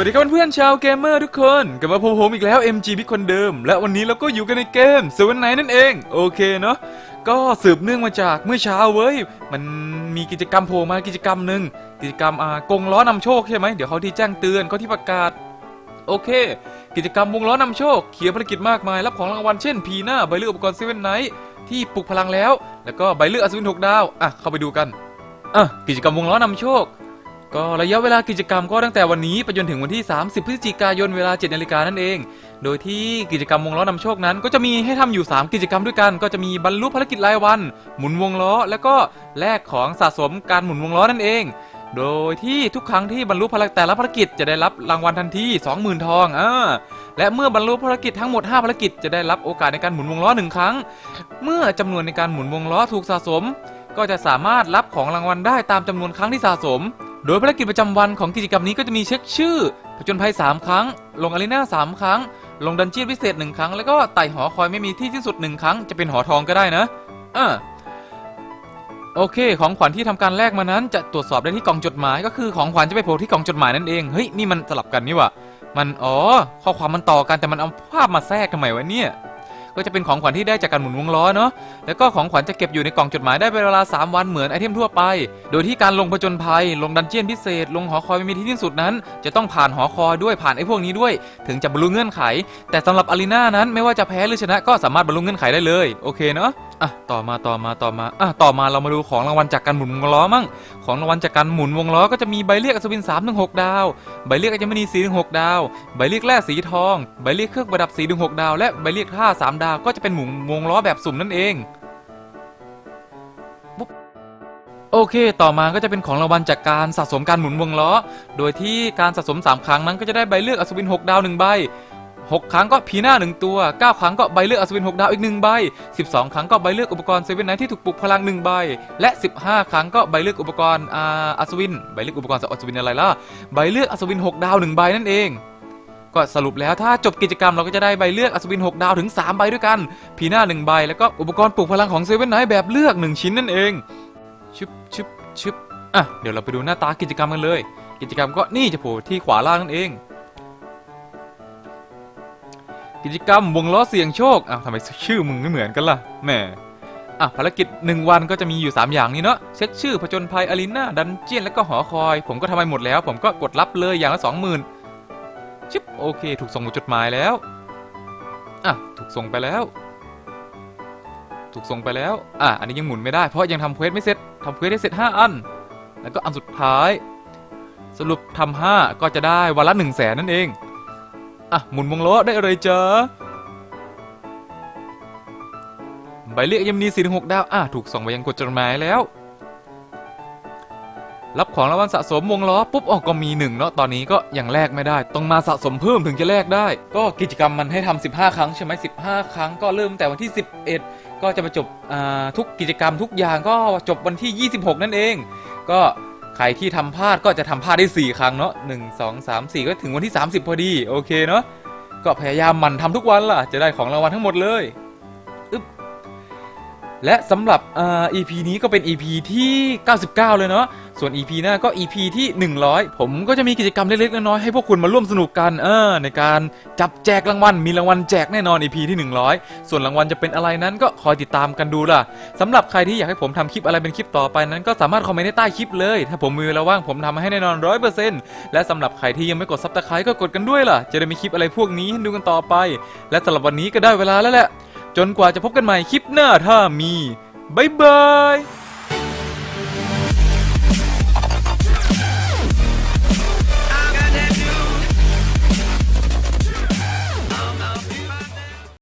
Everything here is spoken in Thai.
วัสดีครับเพื่อนๆชาวเกมเมอร์ทุกคน กลับมาพบผมอีกแล้ว MG พิกคนเดิม และวันนี้เราก็อยู่กันในเกมเซเว่นไนนั่นเอง โอเคเนาะก็สืบเนื่องมาจากเมื่อเช้าเว้ย มันมีกิจกรรมโผล่มากิจกรรมหนึ่งกิจกรรมอ่ากงล้อนำโชคใช่ไหมเดี๋ยวเขาที่แจ้งเตือนเขาที่ประกาศ โอเค กิจกรรมวงล้อนำโชคเขียนภารกิจมากมายรับของรางวัลเช่นพีหน้าใบเลือกอุปกรณ์เซเว่นไนที่ปลุกพลังแล้ว แล้วก็ใบเลือกอัศวินหกดาวอะเข้าไปดูกันอะกิจกรรมวงล้อนำโชค ก็ระยะเวลากิจกรรมก็ตั้งแต่วันนี้ไปจนถึงวันที่ 30 พฤศจิกายนเวลา7นาฬิกานั่นเอง โดยที่กิจกรรมวงล้อนำโชคนั้น ก็จะมีให้ทำอยู่ 3 กิจกรรมด้วยกัน ก็จะมีบรรลุภารกิจรายวัน หมุนวงล้อ แล้วก็แลกของสะสมการหมุนวงล้อนั่นเอง โดยที่ทุกครั้งที่บรรลุภารแต่ละภารกิจจะได้รับรางวัลทันที20,000 ทองอ่าและเมื่อบรรลุภารกิจทั้งหมด 5 ภารกิจจะได้รับโอกาสในการหมุนวงล้อหนึ่งครั้ง เมื่อจำนวนในการหมุนวงล้อถูกสะสม ก็จะสามารถรับของรางวัลได้ตามจำนวนครั้งที่สะสม โดยภารกิจประจำวันของกิจกรรมนี้ก็จะมีเช็คชื่อ ผจญภัย 3 ครั้ง ลงอารีนา3 ครั้ง ลงดันเจียนพิเศษ 1 ครั้ง แล้วก็ไต่หอคอยไม่มีที่สิ้นสุด 1 ครั้ง จะเป็นหอทองก็ได้นะอ่าโอเค ของขวัญที่ทำการแลกมานั้น จะตรวจสอบได้ที่กล่องจดหมายก็คือของขวัญจะไปโผล่ที่กล่องจดหมายนั่นเอง เฮ้ย นี่มันสลับกันนี่วะมัน อ๋อ ข้อความมันต่อกันแต่มันเอาภาพมาแทรกทำไมวะเนี่ย ก็จะเป็นของขวัญที่ได้จากการหมุนวงล้อเนาะแล้วก็ของขวัญจะเก็บอยู่ในกล่องจดหมายได้เป็นเวลา 3 วันเหมือนไอเทมทั่วไป โดยที่การลงผจญภัย ลงดันเจียนพิเศษ ลงหอคอยไม่มีที่สิ้นสุดนั้น จะต้องผ่านหอคอยด้วยผ่านไอพวกนี้ด้วย ถึงจะบรรลุเงื่อนไข แต่สำหรับอารีนานั้นไม่ว่าจะแพ้หรือชนะก็สามารถบรรลุเงื่อนไขได้เลยโอเคเนาะ อะต่อมาต่อมาต่อมาอะต่อมาเรามาดูของรางวัลจากการหมุนวงล้อมั่งของรางวัลจากการหมุนวงล้อก็จะมีใบเรียกอัศวิน3ถึง6ดาว ใบเรียกอัญมณี4ถึง6ดาว ใบเรียกแร่สีทอง ใบเรียกเครื่องประดับ4ถึง6ดาว และใบเรียกท่า3ดาวก็จะเป็นหมุนวงล้อแบบสุ่มนั่นเองโอเค ต่อมาก็จะเป็นของรางวัลจากการสะสมการหมุนวงล้อ โดยที่การสะสม 3 ครั้งนั้นก็จะได้ใบเลือกอัศวิน 6 ดาว 1 ใบ 6 ครั้งก็พีหน้า 1 ตัว 9 ครั้งก็ใบเลือกอัศวิน 6 ดาวอีก 1 ใบ 12 ครั้งก็ใบเลือกอุปกรณ์เซเว่นไนที่ถูกปลุกพลัง 1 ใบ และ 15 ครั้งก็ใบเลือกอุปกรณ์อาอัศวิน ใบเลือกอุปกรณ์อัศวินอะไรล่ะ ใบเลือกอัศวิน 6 ดาว 1 ใบนั่นเองก็สรุปแล้วถ้าจบกิจกรรมเราก็จะได้ใบเลือกอัศวิน 6 ดาวถึง 3 ใบด้วยกัน พีหน้า 1 ใบ แล้วก็อุปกรณ์ปลุกพลังของเซเว่นไนแบบเลือก 1 ชิ้นนั่นเอง ชึบชึบชึบอะเดี๋ยวเราไปดูหน้าตากิจกรรมกันเลย กิจกรรมก็นี่จะโผล่ที่ขวาล่างนั่นเอง กิจกรรมวงล้อเสี่ยงโชคอ้าวทำไมชื่อมึงไม่เหมือนกันล่ะแหมอะภารกิจ 1 วันก็จะมีอยู่ 3 อย่างนี้เนาะเช็คชื่อผจญภัยอารีนาดันเจียนแล้วก็หอคอย ผมก็ทำไปหมดแล้ว ผมก็กดรับเลยอย่างละ20,000ชิปโอเค ถูกส่งจดหมายแล้วอะถูกส่งไปแล้ว ถูกส่งไปแล้วอะอันนี้ยังหมุนไม่ได้เพราะยังทำเควสไม่เสร็จทำเควสได้เสร็จ 5 อัน แล้วก็อันสุดท้าย สรุปทำ5ก็จะได้วันละ 1 0 0 0 0แสนนั่นเอง อะหมุนวงล้อได้อะไรจ๊ะใบเรียกยังมี4ถึง6ดาว อะถูกส่งไปยังกดจดหมายแล้ว รับของรางวัลสะสมวงล้อปุ๊บออกก็มีหนึ่งเนาะตอนนี้ก็ยังแลกไม่ได้ ต้องมาสะสมเพิ่มถึงจะแลกได้ ก็กิจกรรมมันให้ทำ15 ครั้งใช่ไหม15ครั้งก็เริ่มแต่วันที่ 11 ก็จะมาจบทุกกิจกรรมทุกอย่างก็จบวันที่ 26 นั่นเอง ก็ ใครที่ทำพลาดก็จะทำพลาดได้ 4 ครั้งเนาะ1 2 3 4ก็ถึงวันที่ 30 พอดี โอเคเนาะก็พยายามหมั่นทำทุกวันล่ะ จะได้ของรางวัลทั้งหมดเลยอึ๊บและสำหรับอ่า EP นี้ก็เป็น EP ที่ 99 เลยเนาะ ส่วน EP หน้าก็ EP ที่ 100 ผมก็จะมีกิจกรรมเล็กๆน้อยๆให้พวกคุณมาร่วมสนุกกันเออในการจับแจกรางวัลมีรางวัลแจกแน่นอน EP ที่ 100 ส่วนรางวัลจะเป็นอะไรนั้นก็คอยติดตามกันดูล่ะสำหรับใครที่อยากให้ผมทำคลิปอะไรเป็นคลิปต่อไปนั้น ก็สามารถคอมเมนต์ใต้คลิปเลย ถ้าผมมีเวลาว่างผมทำให้แน่นอน100%และสำหรับใครที่ยังไม่กดซับสไครต์ก็กดกันด้วยล่ะ จะได้มีคลิปอะไรพวกนี้ให้ดูกันต่อไป และสำหรับวันนี้ก็ได้เวลาแล้วแหละจนกว่าจะพบกันใหม่คลิปหน้าถ้ามีบ๊ายบาย